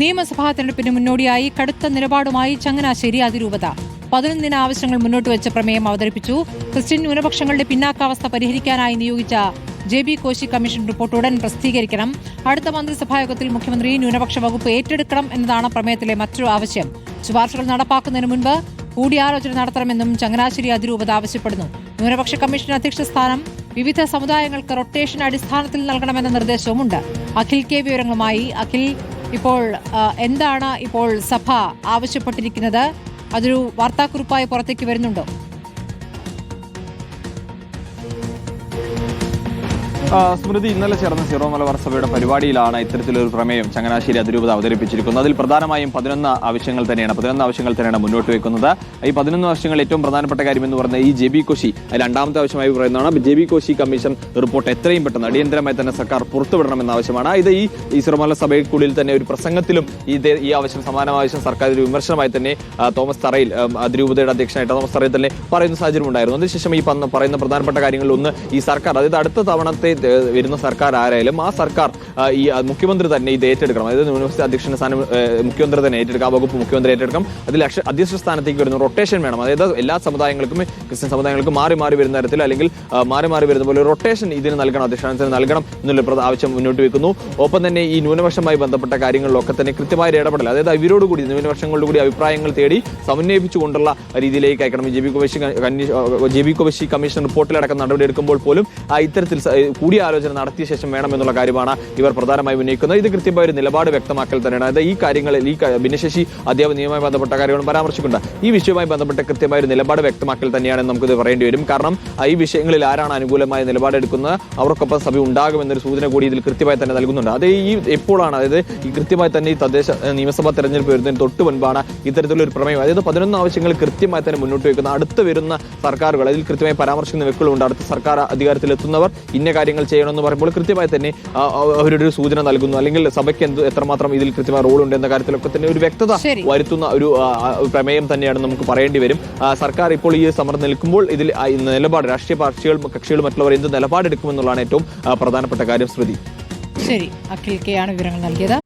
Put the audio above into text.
നിയമസഭാ തെരഞ്ഞെടുപ്പിന് മുന്നോടിയായി കടുത്ത നിലപാടുമായി ചങ്ങനാശ്ശേരി അതിരൂപത. പതിനൊന്നിന് ആവശ്യങ്ങൾ മുന്നോട്ട് വെച്ച പ്രമേയം അവതരിപ്പിച്ചു. ക്രിസ്ത്യൻ ന്യൂനപക്ഷങ്ങളുടെ പിന്നാക്കാവസ്ഥ പരിഹരിക്കാനായി നിയോഗിച്ച J B Koshy commission report ഉടൻ പ്രസിദ്ധീകരിക്കണം. അടുത്ത മന്ത്രിസഭാ യോഗത്തിൽ മുഖ്യമന്ത്രി ന്യൂനപക്ഷ വകുപ്പ് ഏറ്റെടുക്കണം എന്നതാണ് പ്രമേയത്തിലെ മറ്റൊരു ആവശ്യം. ശുപാർശകൾ നടപ്പാക്കുന്നതിന് മുൻപ് കൂടിയാലോചന നടത്തണമെന്നും ചങ്ങനാശ്ശേരി അതിരൂപത ആവശ്യപ്പെടുന്നു. ന്യൂനപക്ഷ കമ്മീഷൻ അധ്യക്ഷ സ്ഥാനം വിവിധ സമുദായങ്ങൾക്ക് റൊട്ടേഷൻ അടിസ്ഥാനത്തിൽ നൽകണമെന്ന നിർദ്ദേശവുമുണ്ട്. അഖിൽ കെ വിവരങ്ങളുമായി അഖിൽ ഇപ്പോൾ എന്താണ് ഇപ്പോൾ സഭ ആവശ്യപ്പെട്ടിരിക്കുന്നത്? അതൊരു വാർത്താക്കുറിപ്പായി പുറത്തേക്ക് വരുന്നുണ്ടോ? സ്മൃതി ഇന്നലെ ചേർന്ന സീറോ മലബാർ സഭയുടെ പരിപാടിയിലാണ് ഇത്തരത്തിലൊരു പ്രമേയം ചങ്ങനാശ്ശേരി അതിരൂപത അവതരിപ്പിച്ചിരിക്കുന്നത്. അതിൽ പ്രധാനമായും പതിനൊന്ന് ആവശ്യങ്ങൾ തന്നെയാണ്. പതിനൊന്ന് ആവശ്യങ്ങൾ തന്നെയാണ് മുന്നോട്ട് വെക്കുന്നത്. ഈ പതിനൊന്ന് ആവശ്യങ്ങൾ ഏറ്റവും പ്രധാനപ്പെട്ട കാര്യം എന്ന് പറയുന്നത് ഈ ജെ ബി കോശി രണ്ടാമത്തെ ആവശ്യമായി പറയുന്നതാണ്. J B Koshy commission report എത്രയും പെട്ടെന്ന് അടിയന്തരമായി തന്നെ സർക്കാർ പുറത്തുവിടണമെന്ന ആവശ്യമാണ്. ഇത് ഈ ഈ സിറോമല സഭയ്ക്കുള്ളിൽ തന്നെ ഒരു പ്രസംഗത്തിലും ഇത് ഈ ആവശ്യം സമാനമായ ആവശ്യം സർക്കാർ ഒരു വിമർശനമായി തന്നെ തോമസ് തറയിൽ അതിരൂപതയുടെ അധ്യക്ഷനായിട്ട് തോമസ് തറയിൽ തന്നെ പറയുന്ന സാഹചര്യം ഉണ്ടായിരുന്നു അതിനുശേഷം ഈ പറയുന്ന പ്രധാനപ്പെട്ട കാര്യങ്ങളിൽ ഒന്ന് ഈ സർക്കാർ. അതായത് അടുത്ത തവണത്തെ വരുന്ന സർക്കാർ ആരായാലും ആ സർക്കാർ ഈ മുഖ്യമന്ത്രി തന്നെ ഇത് ഏറ്റെടുക്കണം. അതായത് യൂണിവേഴ്സിറ്റി അധ്യക്ഷന്റെ സ്ഥാനം മുഖ്യമന്ത്രി തന്നെ ഏറ്റെടുക്കാം ആ വകുപ്പ് മുഖ്യമന്ത്രി ഏറ്റെടുക്കണം അതിൽ അധ്യക്ഷ സ്ഥാനത്തേക്ക് വരുന്ന റൊട്ടേഷൻ വേണം. അതായത് എല്ലാ സമുദായങ്ങൾക്കും ക്രിസ്ത്യൻ സമുദായങ്ങൾക്കും മാറി മാറി വരുന്ന തരത്തിൽ അല്ലെങ്കിൽ മാറി മാറി വരുന്ന പോലെ റൊട്ടേഷൻ ഇതിന് നൽകണം അധ്യക്ഷത്തിന് നൽകണം എന്നുള്ള ആവശ്യം മുന്നോട്ട് വെക്കുന്നു. ഒപ്പം തന്നെ ഈ ന്യൂനപക്ഷമായി ബന്ധപ്പെട്ട കാര്യങ്ങളിലൊക്കെ തന്നെ കൃത്യമായ ഇടപെടൽ. അതായത് ഇവരോട് കൂടി ന്യൂനപക്ഷങ്ങളുടെ കൂടി അഭിപ്രായങ്ങൾ തേടി സമന്വയിപ്പിച്ചുകൊണ്ടുള്ള രീതിയിലേക്ക് അയക്കണം. J B Koshy J B Koshy commission റിപ്പോർട്ടിലടക്കം നടപടിയെടുക്കുമ്പോൾ പോലും ഇത്തരത്തിൽ കൂടിയാലോചന നടത്തിയ ശേഷം വേണം എന്നുള്ള കാര്യമാണ് ഇവർ പ്രധാനമായും ഉന്നയിക്കുന്നത്. ഇത് കൃത്യമായ ഒരു നിലപാട് വ്യക്തമാക്കൽ തന്നെയാണ്. അതായത് ഈ കാര്യങ്ങളിൽ ഈ ഭിന്നശേഷി അധ്യാപന നിയമവുമായി ബന്ധപ്പെട്ട കാര്യങ്ങളും പരാമർശിക്കുന്നുണ്ട്. ഈ വിഷയവുമായി ബന്ധപ്പെട്ട കൃത്യമായ ഒരു നിലപാട് വ്യക്തമാക്കൽ തന്നെയാണ് നമുക്കിത് പറയേണ്ടി വരും. കാരണം ഈ വിഷയങ്ങളിൽ ആരാണ് അനുകൂലമായ നിലപാടെടുക്കുന്നത് അവർക്കൊപ്പം സഭ ഉണ്ടാകുമെന്നൊരു സൂചന കൂടി ഇതിൽ കൃത്യമായി തന്നെ നൽകുന്നുണ്ട്. അത് ഈ എപ്പോഴാണ് അതായത് ഈ കൃത്യമായി തന്നെ ഈ തദ്ദേശ നിയമസഭാ തെരഞ്ഞെടുപ്പ് വരുന്നതിന് തൊട്ട് മുൻപാണ് ഇത്തരത്തിലുള്ള ഒരു പ്രമേയം. അതായത് പതിനൊന്ന് ആവശ്യങ്ങൾ കൃത്യമായി തന്നെ മുന്നോട്ട് വയ്ക്കുന്ന അടുത്ത് വരുന്ന സർക്കാരുകൾ അതിൽ കൃത്യമായി പരാമർശിക്കുന്ന വ്യക്തികളുണ്ട്. അടുത്ത സർക്കാർ അധികാരത്തിലെത്തുന്നവർ ഇന്ന കാര്യങ്ങൾ ചെയ്യണമെന്ന് പറയുമ്പോൾ കൃത്യമായി തന്നെ അവരുടെ ഒരു സൂചന നൽകുന്നു. അല്ലെങ്കിൽ സഭയ്ക്ക് എന്ത് എത്രമാത്രം ഇതിൽ കൃത്യമായ റോൾ ഉണ്ട് എന്ന കാര്യത്തിലൊക്കെ തന്നെ ഒരു വ്യക്തത വരുത്തുന്ന ഒരു പ്രമേയം തന്നെയാണ് നമുക്ക് പറയേണ്ടി വരും. സർക്കാർ ഇപ്പോൾ ഈ സമരം നിൽക്കുമ്പോൾ ഇതിൽ നിലപാട് രാഷ്ട്രീയ പാർട്ടികൾ കക്ഷികൾ മറ്റുള്ളവർ എന്ത് നിലപാടെടുക്കുമെന്നുള്ളതാണ് ഏറ്റവും പ്രധാനപ്പെട്ട കാര്യം. ശ്രുതി. ശരി. അഖിൽ കെ ആണ് വിവരങ്ങൾ നൽകിയത്.